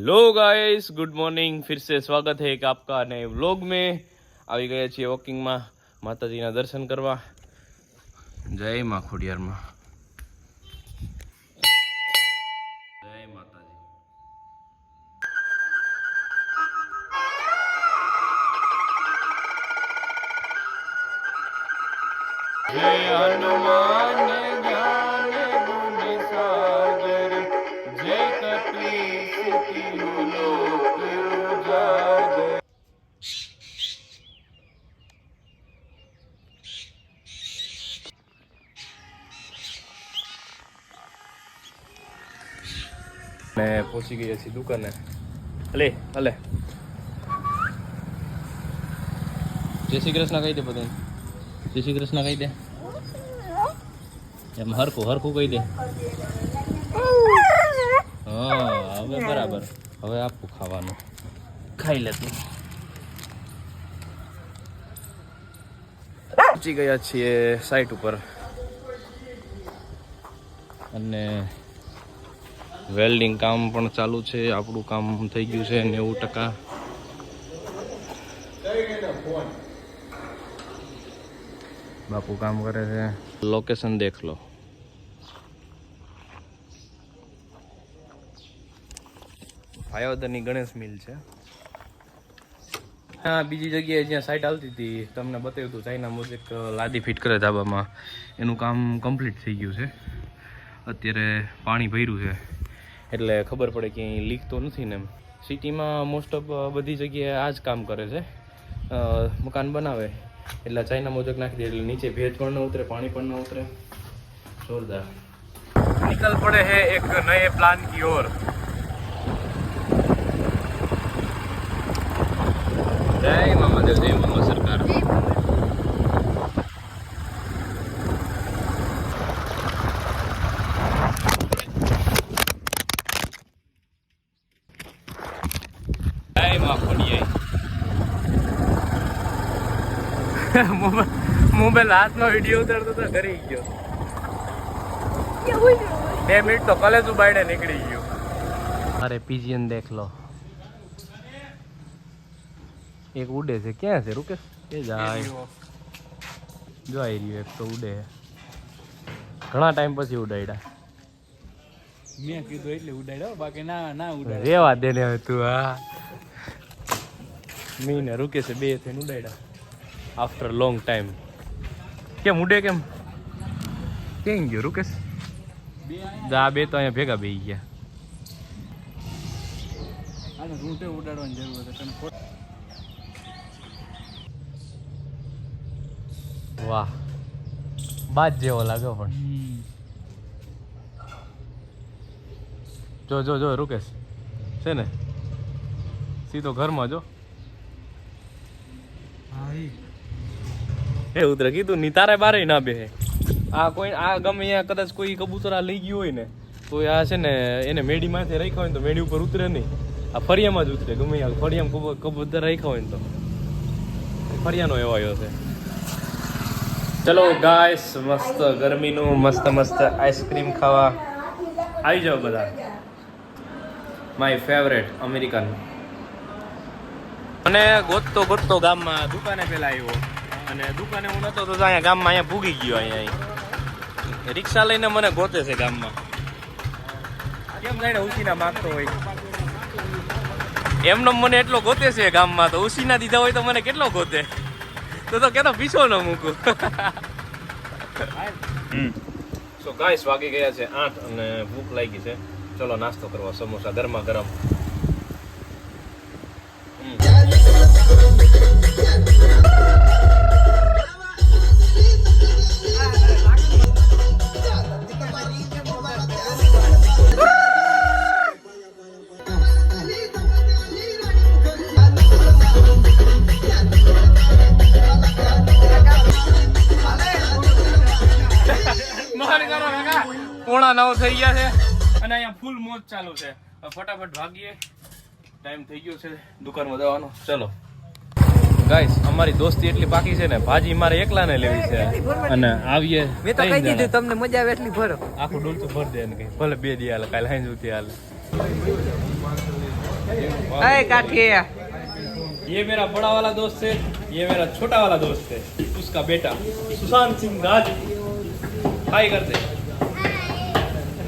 Hello guys good morning ફિર સે સ્વાગત હૈ એક આપકા નએ વ્લોગ મેં આવી ગયા છીએ વોકિંગમાં માતાજીના દર્શન કરવા. જય મા ખોડિયારમાં જય માતાજી. જય હનુમાન. ને પહોંચી ગયા છીએ દુકાને. અલે અલે જય શ્રી કૃષ્ણ કહી દે બધાને જય શ્રી કૃષ્ણ કહી દે. એમ હરખું હરખું કહી દે. હા, હવે બરાબર. હવે આપું ખાવાનું. ખાઈ લે તું. પહોંચી ગયા છીએ સાઈટ ઉપર. અને વેલ્ડિંગ કામ પણ ચાલુ છે, આપણું કામ થઈ ગયું છે નેવું ટકા. બાપુ કામ કરે છે. લોકેશન દેખ લો. ફાયોદરની ગણેશ મિલ છે. હા, બીજી જગ્યાએ જ્યાં સાઇટ આવતી હતી, તમને બતાવ્યું હતું, ચાઇના મુજબ લાદી ફિટ કરે ધાબામાં. એનું કામ કમ્પ્લીટ થઈ ગયું છે. અત્યારે પાણી ભર્યું છે. એટલે ખબર પડે કે અહીં લીક તો નથી ને એમ. સિટીમાં મોસ્ટ ઓફ બધી જગ્યાએ આ જ કામ કરે છે. મકાન બનાવે. એટલે ચાઈના મોજક નાખી દે એટલે નીચે ભેજ પણ ન ઉતરે પાણી પણ ન ઉતરે. જોરદાર. નિકલ પડે હે એક નયે પ્લાન કી ઓર. જય મામા દેવ જય મામા સરકાર. મોબાઈલ હાથનો વીડિયો ઉતારતો તો ઘરે ગયો. બે મિનિટ તો કલેજ બાયડે નીકળી ગયો. અરે પીજીએન દેખ લો. એક ઉડે છે. ક્યાં છે રૂકે એ જાય જો આવી રહ્યું એક તો ઉડે ઘણા ટાઈમ પછી ઉડાડ્યા મેં કીધું એટલે ઉડાડ્યો બાકી ના ના ઉડાડ્યો રેવા દે ને હવે તું હા. મીને રૂકે છે બે થઈને ઉડાડ્યા આફ્ટર લોંગ ટાઈમ કેમ ઉડે કેમ? કેમ ગયો રૂકેશ? દા બે તો અહીંયા ભેગા બેહી ગયા. ઉડાડવાની જરૂર વાહ. બાદ જેવો લાગ્યો પણ. જો જો જો રૂકેશ. છે ને? સીધો ઘરમાં જો. એ ઉતરે કીધું, ની તારે બારે ના બેહે. આ કોઈ આ ગમે અહીંયા કદાચ કોઈ કબૂતર આ લઈ ગયું હોય ને, તો આ છે ને, એને મેડી માથે રાખ્યા હોય ને તો મેડી ઉપર ઉતરે નહીં. આ ફરિયામાં જ ઉતરે, ગમે આ ફરિયામાં કબૂ- કબૂતર રાખ્યા હોય ને તો. ફરિયાનો એવાયો છે. ચલો ગાઈસ મસ્ત ગરમીનું મસ્ત મસ્ત આઈસ્ક્રીમ ખાવા આવી જાઓ બધા. માય ફેવરેટ અમેરિકન અને ગોતતો ગોતતો ગામમાં દુકાને પેલા આવ્યો. અને દુકાને હું નતો તો અહીંયા ગામમાં અહીંયા ભૂગી ગયો અહીંયા રિક્ષા લઈને મને ગોતે છે ગામમાં. કેમ જાણે ઉસીના માગતો હોય? એમનો મને એટલો ગોતે છે ગામમાં તો ઉસીના દીધા હોય તો મને કેટલો ગોતે? તો તો કેતો પીછો ન મૂકું. સો ગાઈસ વાગી ગયા છે આઠ અને ભૂખ લાગી છે. ચલો નાસ્તો કરવા સમોસા ગરમા ગરમ. મારી કરો કાકા. પોણા નવ થઈ ગયા છે અને અહીંયા ફૂલ મોજ ચાલુ છે હવે ફટાફટ ભાગીએ ટાઈમ થઈ ગયો છે દુકાનમાં જવાનો ચલો ગાઈસ અમારી દોસ્તી એટલી બાકી છે ને ભાજી મારે એકલાને લેવી છે અને આવીએ મેં તો ત્રણ કહી દીધું જણા. તમને મજા આવે એટલી ભરો આખું ડોલ તો ભર દે ને કઈ ભલે બે દી હાલે કાલે હાંજ ઉતી હાલે अरे काठी ये मेरा बड़ा वाला दोस्त है ये मेरा छोटा वाला दोस्त है उसका बेटा सुशांत सिंह राज हाय करते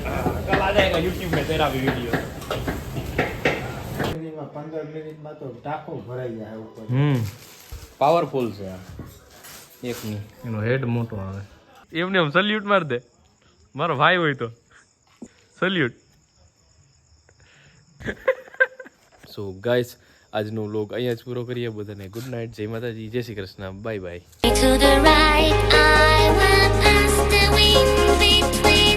हाँ, कल आ जाएगा यूट्यूब में तेरा भी वीडियो મિનિટમાં પંદર મિનિટમાં તો ટાંકો ભરાઈ જાય ઉપર હમ પાવરફુલ છે આ એકની એનો હેડ મોટો આવે એમને એમ સલ્યુટ માર દે મારો ભાઈ હોય તો સલ્યુટ સો ગાઈસ આજનો વ્લોગ અહીંયા જ પૂરો કરીએ બધાને ગુડ નાઇટ જય માતાજી જય Shri Krishna bye bye between, between.